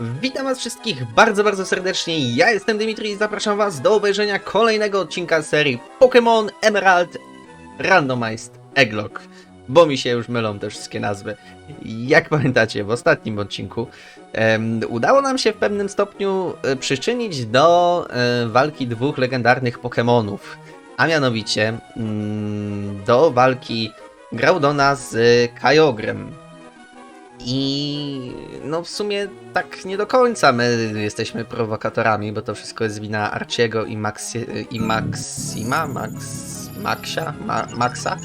Witam was wszystkich bardzo, bardzo serdecznie. Ja jestem Dimitri i zapraszam was do obejrzenia kolejnego odcinka serii Pokémon Emerald Randomized Egglog. Bo mi się już mylą te wszystkie nazwy. Jak pamiętacie, w ostatnim odcinku em, udało nam się w pewnym stopniu e, przyczynić do e, walki dwóch legendarnych Pokémonów. A mianowicie mm, do walki Groudona z Kyogrem. I no w sumie tak nie do końca my jesteśmy prowokatorami, bo to wszystko jest wina Arciego i, Maxi, i Maxima, Max, Maxia, Ma, Maxa.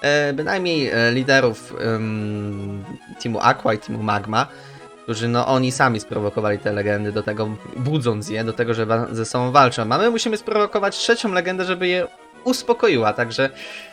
E, bynajmniej e, liderów em, teamu Aqua i teamu Magma, którzy no oni sami sprowokowali te legendy do tego, budząc je do tego, że ze sobą walczą. A my musimy sprowokować trzecią legendę, żeby je uspokoiła, także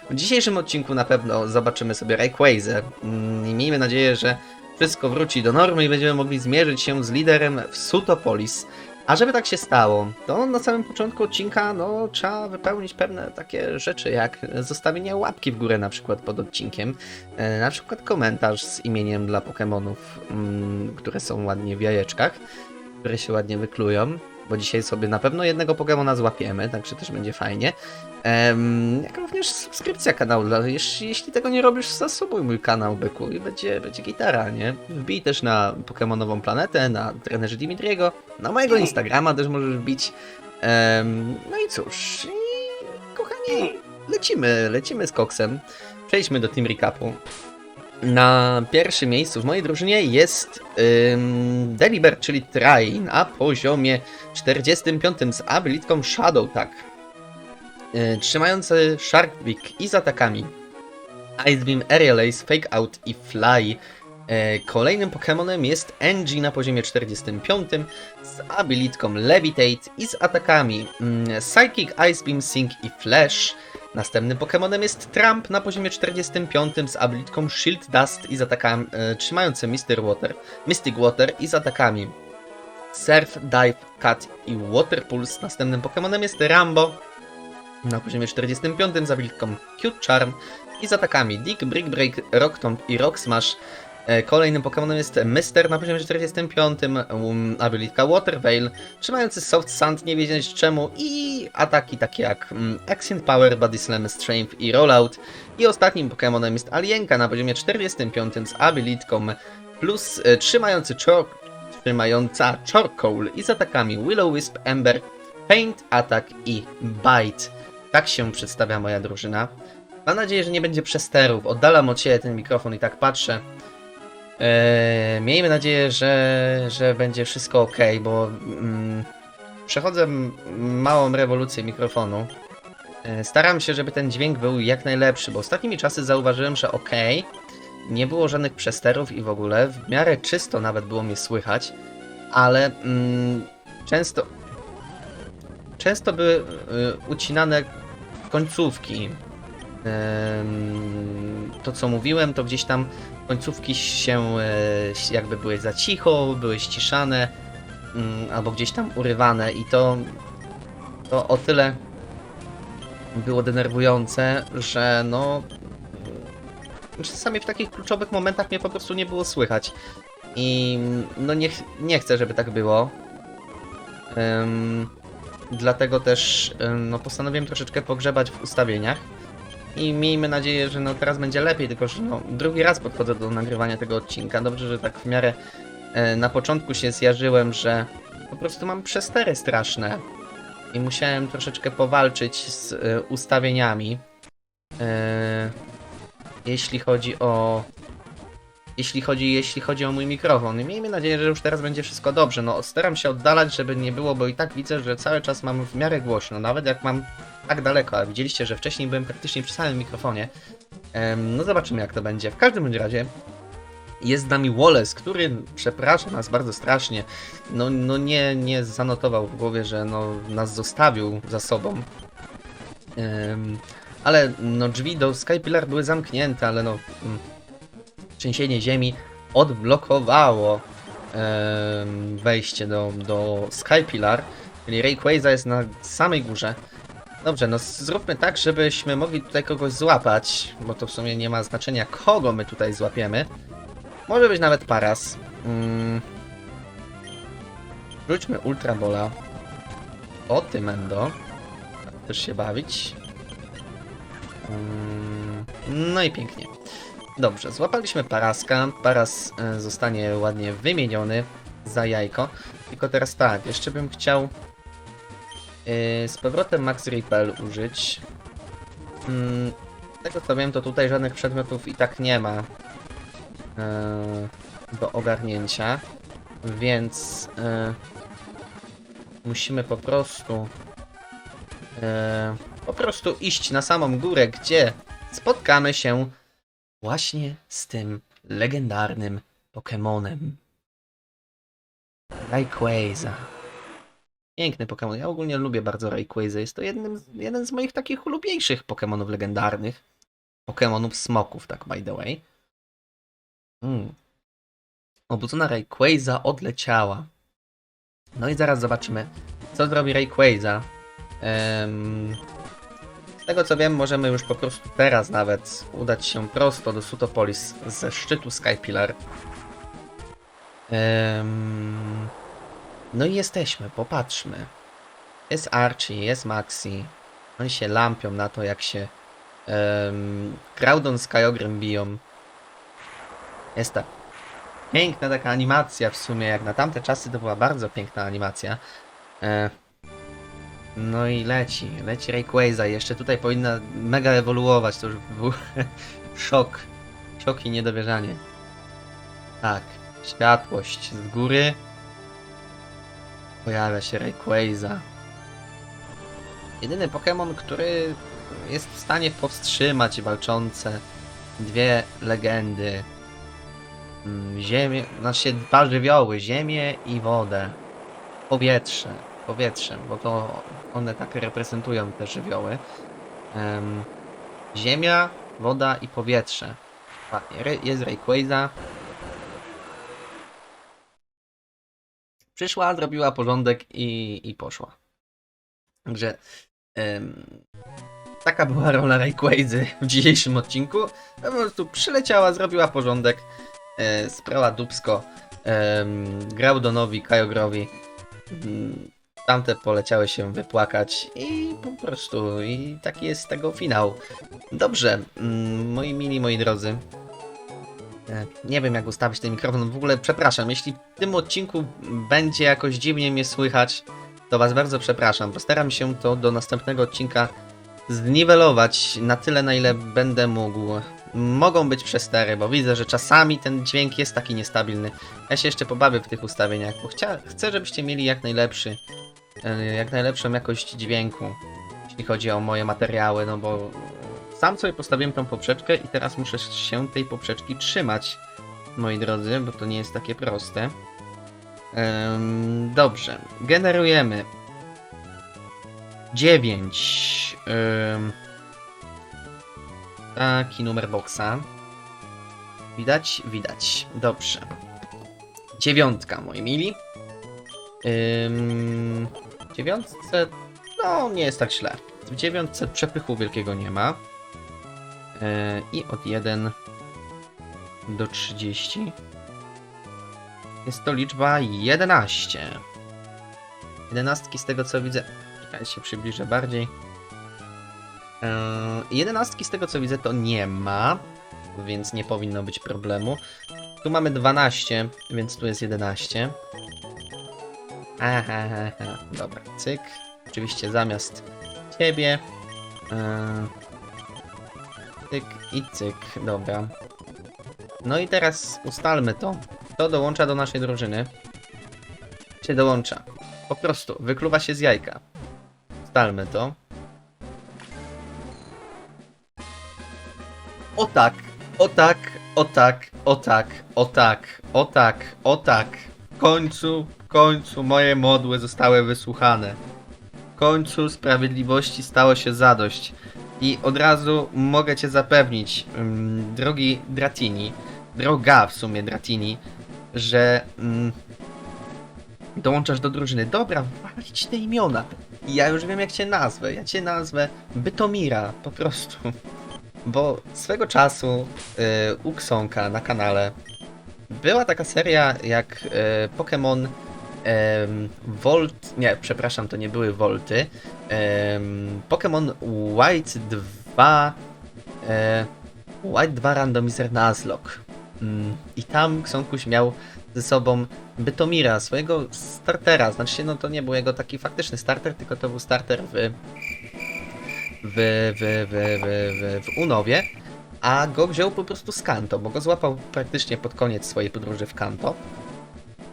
w dzisiejszym odcinku na pewno zobaczymy sobie Rayquaza mm, i miejmy nadzieję, że wszystko wróci do normy i będziemy mogli zmierzyć się z liderem w Sutopolis. A żeby tak się stało, to na samym początku odcinka no, trzeba wypełnić pewne takie rzeczy, jak zostawienie łapki w górę na przykład pod odcinkiem, e, na przykład komentarz z imieniem dla Pokémonów, mm, które są ładnie w jajeczkach, które się ładnie wyklują, bo dzisiaj sobie na pewno jednego Pokémona złapiemy, także też będzie fajnie. Em, jak również subskrypcja kanału. Jeśli, tego nie robisz, zasubuj mój kanał, byku, i będzie, będzie gitara, nie? Wbij też na Pokemonową Planetę, na trenerze Dimitriego, na mojego Instagrama też możesz wbić. Em, no i cóż, i, kochani, lecimy, lecimy z koksem. Przejdźmy do Team Recapu. Na pierwszym miejscu w mojej drużynie jest ym, Deliber, czyli Trai na poziomie 45 z abilitką Shadow Tag. Yy, trzymający Sharkbeak i z atakami Ice Beam, Aerial Ace, Fake Out i Fly. Yy, Kolejnym Pokémonem jest Engie na poziomie 45 z abilitką Levitate i z atakami mm, Psychic, Ice Beam, Sink i Flash. Następnym Pokémonem jest Trump na poziomie 45 z abilitką Shield Dust i z atakami e, trzymający Mister Water, Mystic Water i z atakami Surf, Dive, Cut i Water Pulse. Następnym Pokémonem jest Rambo na poziomie 45 z abilitką Cute Charm i z atakami Dick, Brick Break, Rock Tomb i Rock Smash. E, Kolejnym Pokémonem jest Mister na poziomie 45, um, abilitka Water Veil, trzymający Soft Sand, nie wiedzieć czemu, i ataki takie jak um, Accent Power, Body Slam, Strength i Rollout. I ostatnim Pokémonem jest Alienka na poziomie 45 z abilitką plus e, trzymający czor trzymająca Charcoal i z atakami Willow-Wisp, Ember, Paint, Attack i Bite. Tak się przedstawia moja drużyna. Mam nadzieję, że nie będzie przesterów. Oddalam od siebie ten mikrofon i tak patrzę. Eee, miejmy nadzieję, że, że będzie wszystko ok, bo mm, przechodzę małą rewolucję mikrofonu. E, Staram się, żeby ten dźwięk był jak najlepszy, bo ostatnimi czasy zauważyłem, że ok, nie było żadnych przesterów i w ogóle w miarę czysto nawet było mnie słychać, ale mm, często często były y, ucinane końcówki. Em, To co mówiłem, to gdzieś tam końcówki się e, jakby były za cicho, były ściszane mm, albo gdzieś tam urywane i to, to o tyle było denerwujące, że no czasami w takich kluczowych momentach mnie po prostu nie było słychać. I no nie, nie chcę, żeby tak było. Em, dlatego też no, postanowiłem troszeczkę pogrzebać w ustawieniach. I miejmy nadzieję, że no teraz będzie lepiej, tylko że no, drugi raz podchodzę do nagrywania tego odcinka. Dobrze, że tak w miarę e, na początku się zjarzyłem, że po prostu mam przestery straszne. I musiałem troszeczkę powalczyć z e, ustawieniami. E, jeśli chodzi o. Jeśli chodzi, jeśli chodzi o mój mikrofon. I miejmy nadzieję, że już teraz będzie wszystko dobrze. No, staram się oddalać, żeby nie było, bo i tak widzę, że cały czas mam w miarę głośno. Nawet jak mam tak daleko, a widzieliście, że wcześniej byłem praktycznie przy samym mikrofonie. Em, no, zobaczymy, jak to będzie. W każdym bądź razie. Jest z nami Wallace, który przeprasza nas bardzo strasznie. No, no nie, nie zanotował w głowie, że no, nas zostawił za sobą. Ale no drzwi do Skypillar były zamknięte, ale no mm, trzęsienie ziemi odblokowało wejście do, do Skypillar, czyli Rayquaza jest na samej górze. Dobrze, no zróbmy tak, żebyśmy mogli tutaj kogoś złapać, bo to w sumie nie ma znaczenia kogo my tutaj złapiemy. Może być nawet Paras. Mm, Wróćmy Ultra Bola. O tym Endo. Też się bawić. Mm, No i pięknie. Dobrze, złapaliśmy Paraska. Paras e, zostanie ładnie wymieniony za jajko. Tylko teraz tak, jeszcze bym chciał e, z powrotem Max Repel użyć. Mm, tego co wiem, to tutaj żadnych przedmiotów i tak nie ma e, do ogarnięcia, więc musimy po prostu po prostu iść na samą górę, gdzie spotkamy się właśnie z tym legendarnym Pokemonem. Rayquaza. Piękny Pokémon. Ja ogólnie lubię bardzo Rayquaza. Jest to jednym, jeden z moich takich ulubieńszych Pokémonów legendarnych. Pokémonów smoków, tak by the way. Mm. Obudzona Rayquaza odleciała. No i zaraz zobaczymy, co zrobi Rayquaza. Em, z tego co wiem, możemy już po prostu teraz nawet udać się prosto do Sutopolis ze szczytu Skypillar. Em, no i jesteśmy, popatrzmy. Jest Archie, jest Maxi. Oni się lampią na to, jak się um, Groudon z Kyogreem biją. Jest ta piękna taka animacja w sumie, jak na tamte czasy to była bardzo piękna animacja. E, no i leci, leci Rayquaza. Jeszcze tutaj powinna mega ewoluować, to już był szok. Szok i niedowierzanie. Tak, światłość z góry. Pojawia się Rayquaza. Jedyny Pokémon, który jest w stanie powstrzymać walczące dwie legendy. Mm, Ziemię, znaczy dwa żywioły, ziemię i wodę. Powietrze, powietrze, bo to one tak reprezentują te żywioły. Em, ziemia, woda i powietrze. Ładnie, jest Rayquaza. Przyszła, zrobiła porządek i, i poszła. Także em, taka była rola Rayquazy w dzisiejszym odcinku. Po prostu przyleciała, zrobiła porządek, e, sprała dubsko em, Graudonowi, Kajogrowi. Mm, Tamte poleciały się wypłakać i po prostu i taki jest tego finał. Dobrze, mm, moi mili, moi drodzy. E, Nie wiem jak ustawić ten mikrofon. W ogóle przepraszam, jeśli w tym odcinku będzie jakoś dziwnie mnie słychać, to was bardzo przepraszam. Postaram się to do następnego odcinka zniwelować na tyle, na ile będę mógł. Mogą być przestery, bo widzę, że czasami ten dźwięk jest taki niestabilny. Ja się jeszcze pobawię w tych ustawieniach, bo chcę, żebyście mieli jak najlepszy, jak najlepszą jakość dźwięku, jeśli chodzi o moje materiały, no bo sam sobie postawiłem tą poprzeczkę i teraz muszę się tej poprzeczki trzymać, moi drodzy, bo to nie jest takie proste. Dobrze, generujemy 9. Ym, taki numer boxa. Widać? Widać. Dobrze. Dziewiątka, moi mili. W dziewiątce, no nie jest tak źle. W dziewiątce przepychu wielkiego nie ma. Yy, I od 1 do 30 jest to liczba 11. Jedenastki z tego co widzę. Czekaj, się przybliżę bardziej. Yy, jedenastki z tego co widzę to nie ma, więc nie powinno być problemu. Tu mamy 12, więc tu jest 11. Aha, dobra, cyk. Oczywiście zamiast ciebie. Yy, cyk i cyk, dobra. No i teraz ustalmy to. Kto dołącza do naszej drużyny? Czy dołącza? Po prostu wykluwa się z jajka. Ustalmy to. O tak, o tak, o tak, o tak, o tak, o tak, o tak. W końcu, w końcu moje modły zostały wysłuchane. W końcu sprawiedliwości stało się zadość. I od razu mogę cię zapewnić, mm, drogi Dratini, droga w sumie Dratini, że mm, dołączasz do drużyny. Dobra, walić te imiona. Ja już wiem jak cię nazwę. Ja cię nazwę Bytomira, po prostu. Bo swego czasu y, u Ksonka na kanale była taka seria jak y, Pokémon em, Volt, nie, przepraszam, to nie były Volty. Em, Pokémon White 2, e, White 2 Randomizer Nuzlocke. Mm, I tam Ksonkuś miał ze sobą Bytomira, swojego startera. Znaczy no to nie był jego taki faktyczny starter, tylko to był starter w, w, w, w, w, w, w Unowie. A go wziął po prostu z Kanto, bo go złapał praktycznie pod koniec swojej podróży w Kanto.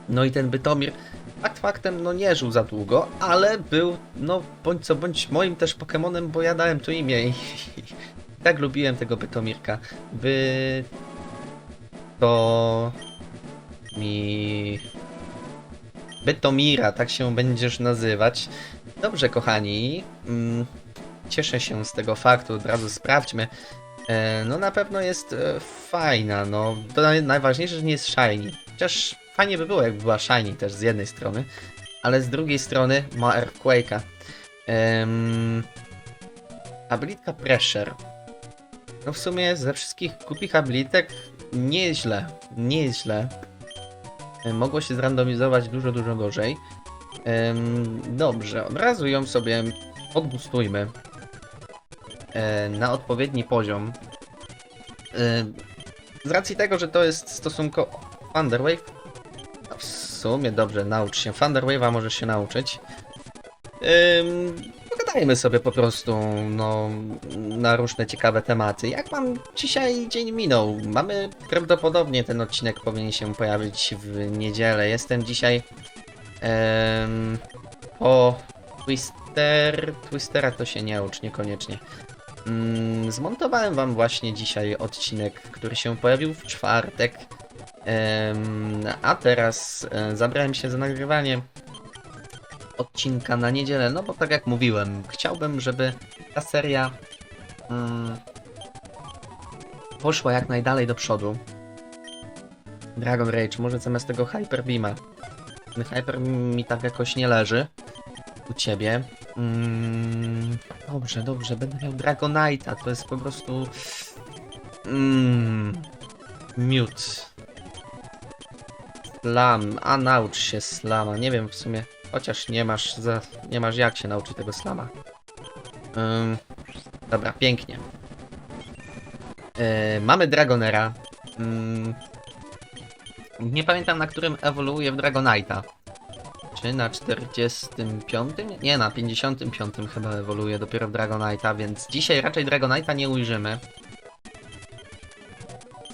No i ten Bytomir fakt faktem no nie żył za długo, ale był no bądź co bądź moim też Pokemonem, bo ja dałem tu imię i, i tak lubiłem tego Bytomirka. By to mi Bytomira, tak się będziesz nazywać. Dobrze, kochani. Mm, Cieszę się z tego faktu, od razu sprawdźmy. E, No na pewno jest e, fajna, no to naj- najważniejsze, że nie jest shiny. Chociaż fajnie by było, jakby była shiny też z jednej strony, ale z drugiej strony ma Earthquake'a. Um, abilitka Pressure. No w sumie ze wszystkich głupich abilitek nie jest źle, nie jest źle. E, Mogło się zrandomizować dużo, dużo gorzej. Dobrze, od razu ją sobie odbustujmy na odpowiedni poziom. E, z racji tego, że to jest stosunkowo Thunderwave, w sumie dobrze, naucz się. Thunderwave'a możesz się nauczyć. Pogadajmy sobie po prostu no, na różne ciekawe tematy. Jak mam dzisiaj dzień minął? Mamy prawdopodobnie ten odcinek powinien się pojawić w niedzielę. Jestem dzisiaj em, po Twister. Twistera to się nie ucz, niekoniecznie. Mm, zmontowałem wam właśnie dzisiaj odcinek, który się pojawił w czwartek. A teraz e, zabrałem się za nagrywanie odcinka na niedzielę, no bo tak jak mówiłem, chciałbym, żeby ta seria mm, poszła jak najdalej do przodu. Dragon Rage, może zamiast tego Hyper Beama. Hyper mi tak jakoś nie leży u ciebie. Mm, dobrze, dobrze, będę miał Dragonite'a, to jest po prostu... Mm, miód. Slam, a naucz się slama, nie wiem w sumie, chociaż nie masz za, nie masz jak się nauczyć tego slama. Dobra, pięknie. Yy, mamy Dragonera. Nie pamiętam na którym ewoluuje w Dragonite'a. Czy na 45? Nie, na 55 chyba ewoluuje dopiero Dragonite'a, więc dzisiaj raczej Dragonite'a nie ujrzymy.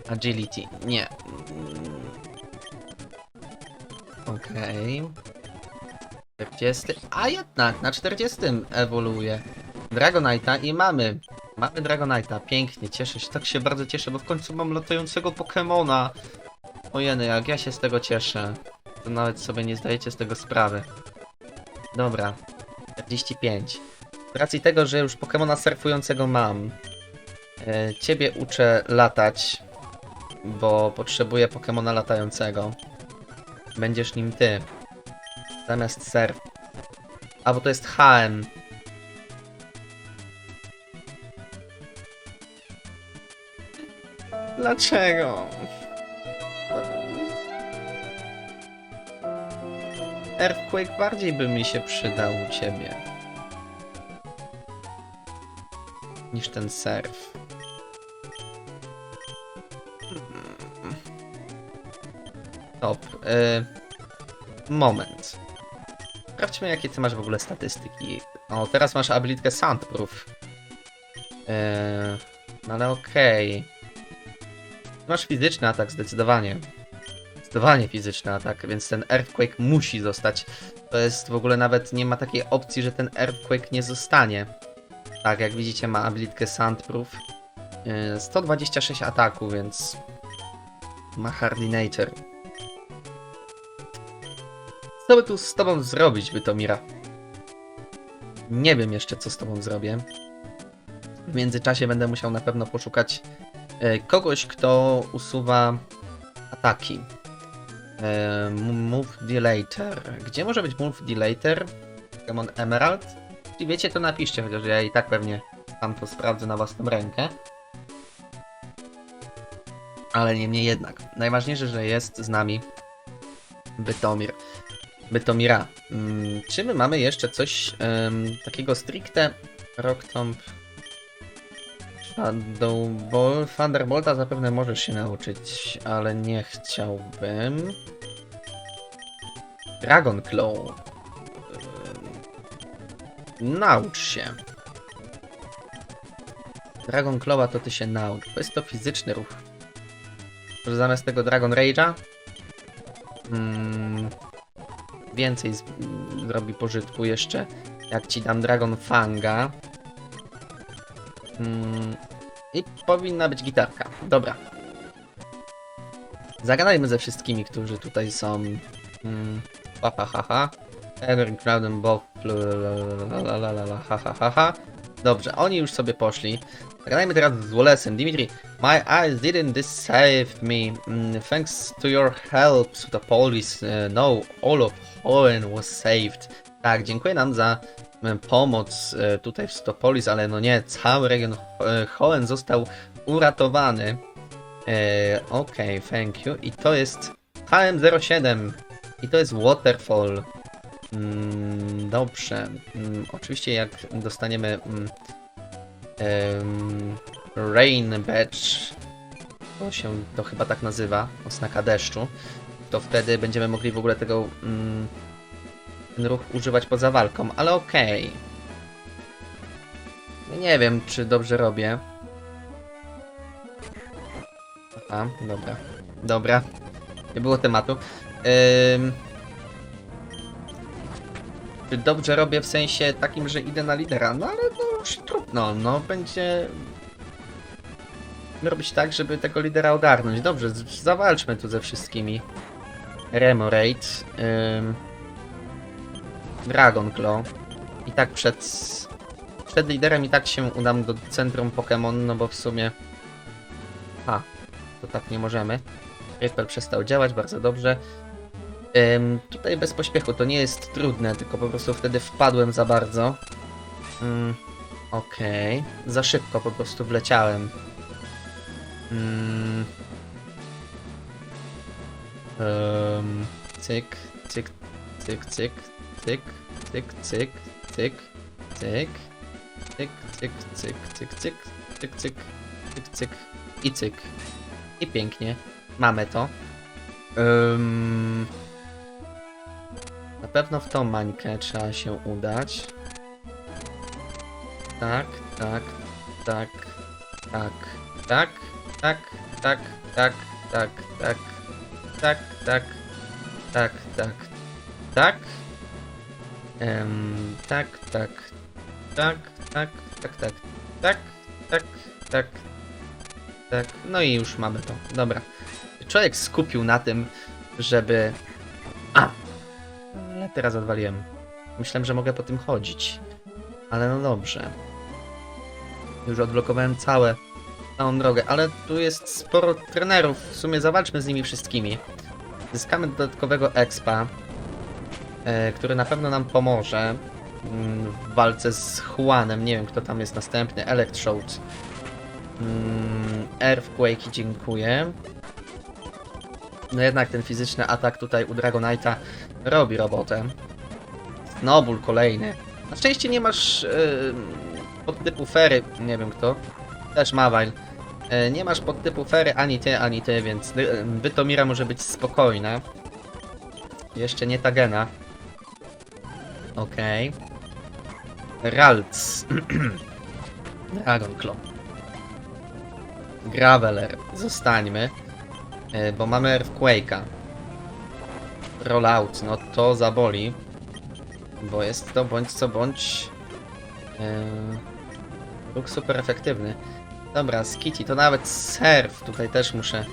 Agility, nie. Okej. 40. A jednak, na 40 ewoluuje Dragonite'a i mamy. Mamy Dragonite'a, pięknie, cieszę się, tak się bardzo cieszę, bo w końcu mam latającego Pokemona. Ojeny, jak ja się z tego cieszę. To nawet sobie nie zdajecie z tego sprawy. Dobra, 45. Z racji tego, że już Pokemona surfującego mam, e, ciebie uczę latać, bo potrzebuję Pokemona latającego. Będziesz nim ty. Zamiast surf. A bo to jest HM. Dlaczego? Earthquake bardziej by mi się przydał u ciebie. Niż ten surf. Hmm. Top. Y moment. Sprawdźmy jakie ty masz w ogóle statystyki. O, teraz masz abilitkę Soundproof. Eee, no ale okej. Masz fizyczny atak, zdecydowanie. Zdecydowanie fizyczny atak, więc ten Earthquake musi zostać. To jest w ogóle nawet nie ma takiej opcji, że ten Earthquake nie zostanie. Tak, jak widzicie ma abilitkę Soundproof. Eee, 126 ataku, więc ma Hardy Nature. Co by tu z tobą zrobić, Bytomira? Nie wiem jeszcze, co z tobą zrobię. W międzyczasie będę musiał na pewno poszukać e, kogoś, kto usuwa ataki. E, move Delater. Gdzie może być Move Delater? Pokémon Emerald? Jeśli wiecie, to napiszcie, chociaż ja i tak pewnie tam to sprawdzę na własną rękę. Ale niemniej jednak. Najważniejsze, że jest z nami Bytomir. Bytomira. Mm, czy my mamy jeszcze coś em, takiego stricte? Rock Tomb. Shadowball. Thunderbolta zapewne możesz się nauczyć, ale nie chciałbym. Dragon Claw. Naucz się. Dragon Clawa to ty się naucz, bo jest to fizyczny ruch. Może zamiast tego Dragon Rage'a mm, więcej zrobi pożytku jeszcze, jak ci dam Dragon Fanga. Mm, I powinna być gitarka. Dobra. Zagadajmy ze wszystkimi, którzy tutaj są. Mm, ha ha ha ha. Bob. ha. Dobrze, oni już sobie poszli. Zagadajmy teraz z Wolesem. Dimitri, my eyes didn't deceive me. Mm, thanks to your help the police, uh, no, all of Hoenn was saved. Tak, dziękuję nam za mm, pomoc e, tutaj w Stopolis, ale no nie, cały region e, Hoenn został uratowany. E, Okej, thank you. I to jest HM07. I to jest Waterfall. Mm, dobrze. Mm, oczywiście jak dostaniemy mm, Rain Badge, to się to chyba tak nazywa, oznaka deszczu, to wtedy będziemy mogli w ogóle tego ten ruch używać poza walką, ale okej. Ja Nie wiem, czy dobrze robię. A, dobra. Dobra. Nie było tematu. Ym... Czy dobrze robię w sensie takim, że idę na lidera? No ale no już trudno, no będzie robić tak, żeby tego lidera ogarnąć. Dobrze, zawalczmy tu ze wszystkimi. Remoraid, ym... Dragon Claw. I tak przed, przed liderem i tak się udam do centrum Pokémon, no bo w sumie... Ha, to tak nie możemy. Ritual przestał działać, bardzo dobrze. Ym, tutaj bez pośpiechu, to nie jest trudne, tylko po prostu wtedy wpadłem za bardzo. Ym, Okej, za szybko po prostu wleciałem. Ym, Ym, cyk, cyk, cyk, cyk, cyk, cyk, cyk, cyk, cyk, cyk, cyk, cyk, cyk, cyk, cyk, cyk, cyk, cyk i cyk. I pięknie. Mamy to. Ym, na pewno w tą mańkę trzeba się udać. Tak, tak, tak, tak, tak, tak, tak, tak, tak, tak, tak, tak, tak, tak, tak. Em, tak, tak, tak, tak, tak, tak, tak, tak, tak, tak. No i już mamy to. Dobra. Człowiek skupił na tym, żeby... A! Ale teraz odwaliłem. Myślałem, że mogę po tym chodzić. Ale no dobrze. Już odblokowałem całe, całą drogę, ale tu jest sporo trenerów. W sumie zawalczmy z nimi wszystkimi. Zyskamy dodatkowego expa, który na pewno nam pomoże mm, w walce z Juanem. Nie wiem, kto tam jest następny. Electrode. Mm, Earthquake, dziękuję. No jednak ten fizyczny atak tutaj u Dragonite'a robi robotę. Snowball kolejny. Na szczęście nie masz yy, podtypu fery, nie wiem kto. Też Mawile. Yy, nie masz podtypu fery ani ty, ani ty, więc Bytomira może być spokojna. Jeszcze nie Tagena. Okej. Ralts. Dragon Claw. Graveler. Zostańmy. E, bo mamy Earthquake'a. Rollout, no to zaboli. Bo jest to bądź co bądź... E, ruch super efektywny. Dobra, Skitty, to nawet Surf. Tutaj też muszę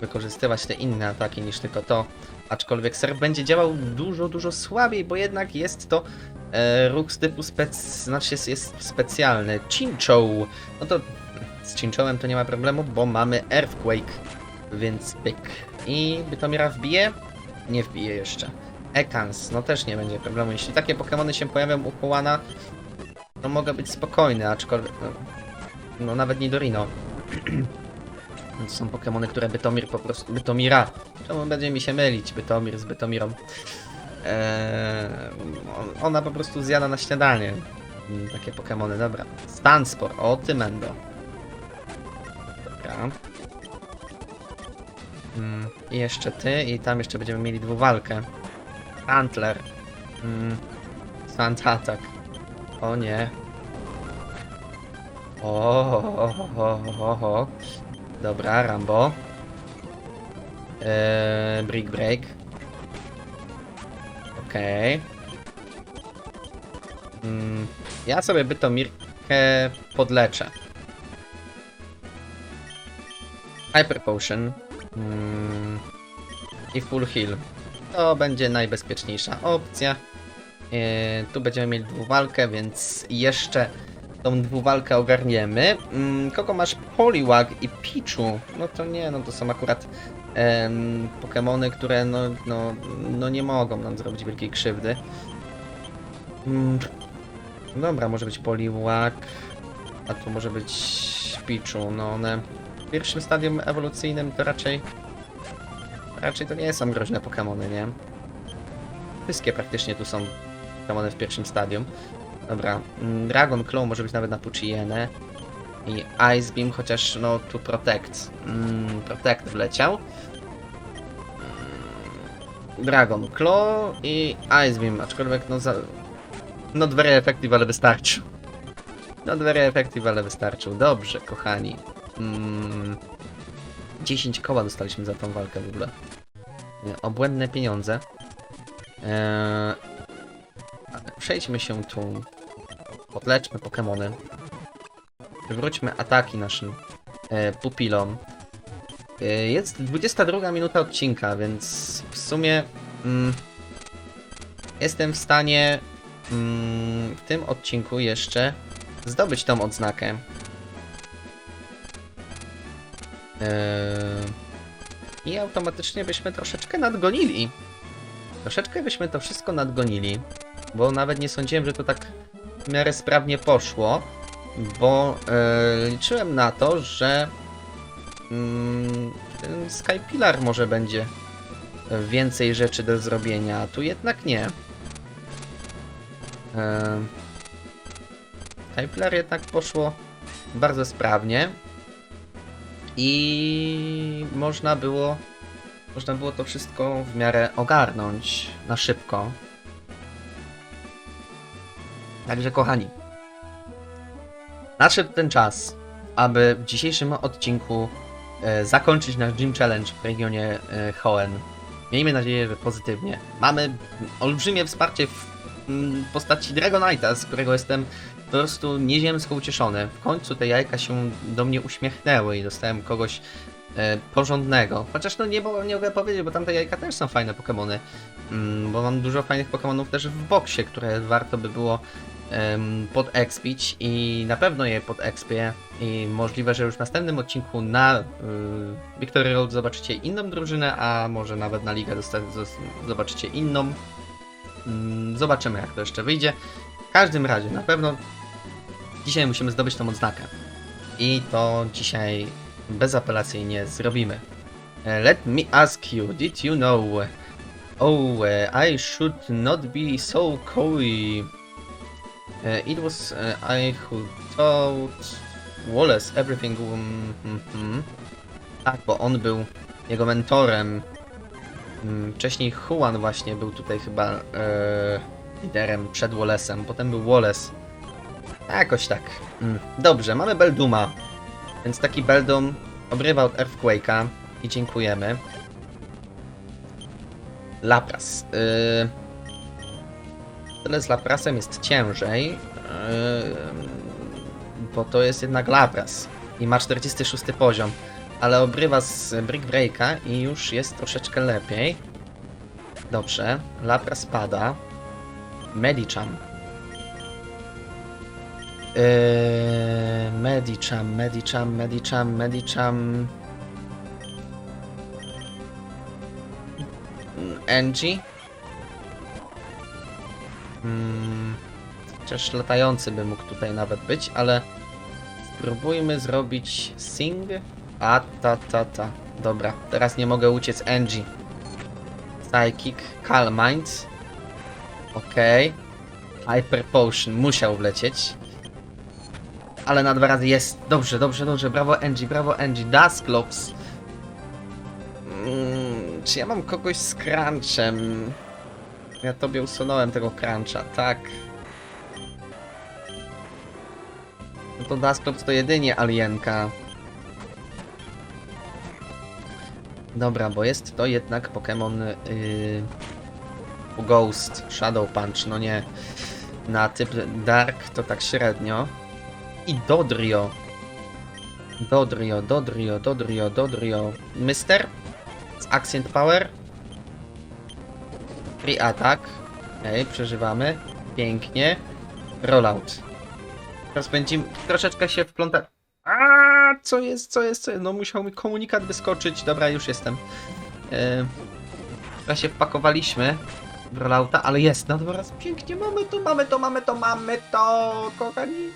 wykorzystywać te inne ataki niż tylko to. Aczkolwiek Surf będzie działał dużo, dużo słabiej, bo jednak jest to e, ruch z typu spec... znaczy jest, jest specjalny. Chinchou. No to z Chinchouem to nie ma problemu, bo mamy Earthquake. Więc pyk. I Bytomira wbije? Nie wbije jeszcze. Ekans, no też nie będzie problemu. Jeśli takie Pokémony się pojawią u Kołana, to mogę być spokojny, aczkolwiek... No, no nawet Nidorino. to są Pokémony, które Bytomir po prostu... Bytomira. Czemu będzie mi się mylić Bytomir z Bytomirą? Eee, on- ona po prostu zjada na śniadanie. Mm, Takie Pokemony, dobra. Stanspor, o ty mendo. Dobra. Mm, I jeszcze ty, i tam jeszcze będziemy mieli dwuwalkę. Antler. Mm, Sand Attack. O nie. O, o, o, o, o. Dobra, Rambo. Eee, Brick Break. Okej. Mm, ja sobie Bytomirkę podleczę. Hyper Potion. Mm, I Full Heal. To będzie najbezpieczniejsza opcja. Eee, tu będziemy mieli dwuwalkę, więc jeszcze tą dwuwalkę ogarniemy. Mm, kogo masz? Poliwag i Pichu. No to nie, no to są akurat em, Pokemony, które no, no, no nie mogą nam zrobić wielkiej krzywdy. Mm, dobra, może być Poliwag, a tu może być Pichu. No one w pierwszym stadium ewolucyjnym to raczej raczej to nie są groźne Pokemony, nie? Wszystkie praktycznie tu są Pokemony w pierwszym stadium. Dobra, mm, Dragon Claw może być nawet na Puchienę. I Ice Beam, chociaż no tu Protect. Mm, protect wleciał. Dragon Claw i Ice Beam, aczkolwiek no za... Not very effective, ale wystarczył. Not very effective, ale wystarczył. Dobrze, kochani. Mm, 10 koła dostaliśmy za tą walkę w ogóle. E, Obłędne pieniądze. Eee, przejdźmy się tu. Podleczmy Pokemony. Wywróćmy ataki naszym e, pupilom. E, jest 22 minuta odcinka, więc w sumie mm, jestem w stanie mm, w tym odcinku jeszcze zdobyć tą odznakę. Eee, I automatycznie byśmy troszeczkę nadgonili. Troszeczkę byśmy to wszystko nadgonili, bo nawet nie sądziłem, że to tak w miarę sprawnie poszło, bo e, liczyłem na to, że mm, ten Skypilar może będzie więcej rzeczy do zrobienia, a tu jednak nie. E, Skypilar jednak poszło bardzo sprawnie i można było można było to wszystko w miarę ogarnąć na szybko. Także kochani, nadszedł ten czas, aby w dzisiejszym odcinku e, zakończyć nasz Gym Challenge w regionie e, Hoenn. Miejmy nadzieję, że pozytywnie. Mamy olbrzymie wsparcie w mm, postaci Dragonite'a, z którego jestem po prostu nieziemsko ucieszony. W końcu te jajka się do mnie uśmiechnęły i dostałem kogoś e, porządnego. Chociaż no nie, bo, nie mogę powiedzieć, bo tamte jajka też są fajne Pokémony. Mm, bo mam dużo fajnych Pokémonów też w boksie, które warto by było em, podexpić i na pewno je podexpię i możliwe, że już w następnym odcinku na y, Victory Road zobaczycie inną drużynę, a może nawet na ligę zobaczycie inną. Mm, zobaczymy jak to jeszcze wyjdzie. W każdym razie na pewno dzisiaj musimy zdobyć tą odznakę. I to dzisiaj bezapelacyjnie zrobimy. E, Let me ask you, did you know? Oh, e, I should not be so coy. E, It was e, I who taught Wallace everything. mhm. Tak, bo on był jego mentorem. Mm, Wcześniej Juan właśnie był tutaj chyba e, liderem przed Wallace'em, potem był Wallace. Jakoś tak. Mm, Dobrze, mamy Belduma. Więc taki Beldum obrywa od Earthquake'a i dziękujemy. Lapras. Yy... Tyle z Laprasem jest ciężej, yy... bo to jest jednak Lapras i ma 46 poziom, ale obrywa z Brick Breaka i już jest troszeczkę lepiej. Dobrze, Lapras pada. Medicham. Eee, Medicham, Medicham, Medicham, Medicham. Angie. Mm, chociaż latający by mógł tutaj nawet być, ale spróbujmy zrobić Sing. A ta ta ta. Dobra, teraz nie mogę uciec Angie. Psychic, Calm Minds. Okej. Hyper Potion musiał wlecieć. Ale na dwa razy jest. Dobrze, dobrze, dobrze. Brawo Angie, brawo Angie. Dusclops. Mm, czy ja mam kogoś z crunchem? Ja tobie usunąłem tego cruncha, tak. No to Dusclops to jedynie alienka. Dobra, bo jest to jednak Pokémon yy, Ghost, Shadow Punch, no nie. Na typ Dark to tak średnio. I Dodrio. Dodrio, Dodrio, Dodrio, Dodrio. Mister? Z Accent Power. Free Attack. Okej, przeżywamy. Pięknie. Rollout. Teraz będziemy troszeczkę się wplątać. A co jest, co jest, co jest? No musiał mi komunikat wyskoczyć. Dobra, już jestem. Yy, teraz się wpakowaliśmy w rollouta, ale jest dwa razy pięknie. Mamy to, mamy to, mamy to, mamy to, kochani.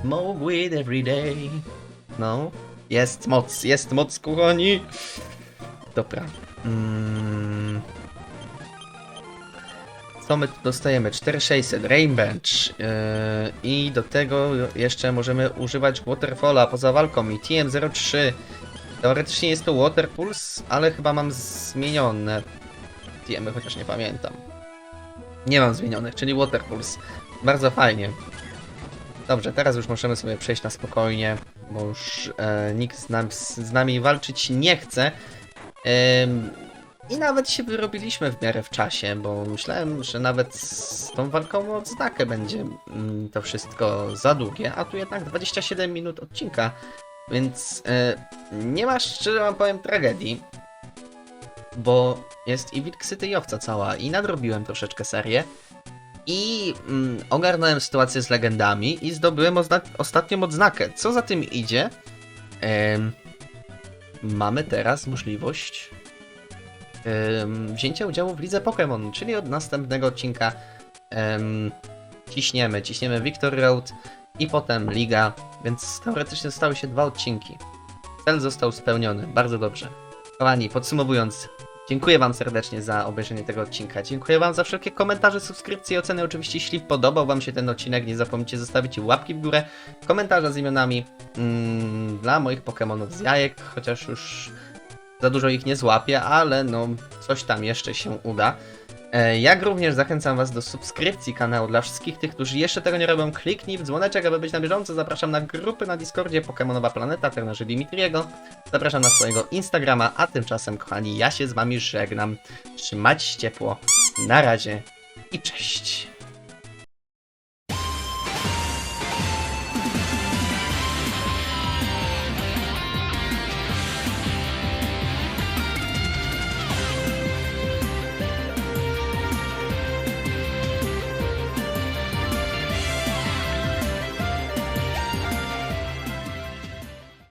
Smoke weed every day. No, jest moc, jest moc, kochani. Dobra. Mm. Co my tu dostajemy? 4600, Rainbench yy, i do tego jeszcze możemy używać Waterfalla poza walką i TM03. Teoretycznie jest to Water Pulse, ale chyba mam zmienione TM, chociaż nie pamiętam. Nie mam zmienionych, czyli Water Pulse. Bardzo fajnie. Dobrze, teraz już możemy sobie przejść na spokojnie, bo już e, nikt z, nam, z nami walczyć nie chce. I nawet się wyrobiliśmy w miarę w czasie, bo myślałem, że nawet z tą walką o odznakę będzie mm, to wszystko za długie, a tu jednak 27 minut odcinka, więc e, nie ma szczerze wam powiem tragedii, bo jest i Wilk City i owca cała i nadrobiłem troszeczkę serię. I mm, ogarnąłem sytuację z legendami i zdobyłem ostatnią odznakę. Co za tym idzie? Em, mamy teraz możliwość em, wzięcia udziału w lidze Pokémon, czyli od następnego odcinka em, ciśniemy, ciśniemy Road i potem liga, więc teoretycznie zostały się dwa odcinki. Cel został spełniony, bardzo dobrze. Kochani, podsumowując, dziękuję Wam serdecznie za obejrzenie tego odcinka. Dziękuję Wam za wszelkie komentarze, subskrypcje i oceny. Oczywiście, jeśli podobał Wam się ten odcinek, nie zapomnijcie zostawić łapki w górę, komentarza z imionami mm, dla moich Pokémonów z jajek, chociaż już za dużo ich nie złapię, ale no coś tam jeszcze się uda. E, Jak również zachęcam Was do subskrypcji kanału dla wszystkich tych, którzy jeszcze tego nie robią. Kliknij w dzwoneczek, aby być na bieżąco. Zapraszam na grupy na Discordzie Pokemonowa Planeta, trenerzy Dimitriego. Zapraszam na swojego Instagrama, a tymczasem, kochani, ja się z Wami żegnam. Się ciepło. Na razie i cześć.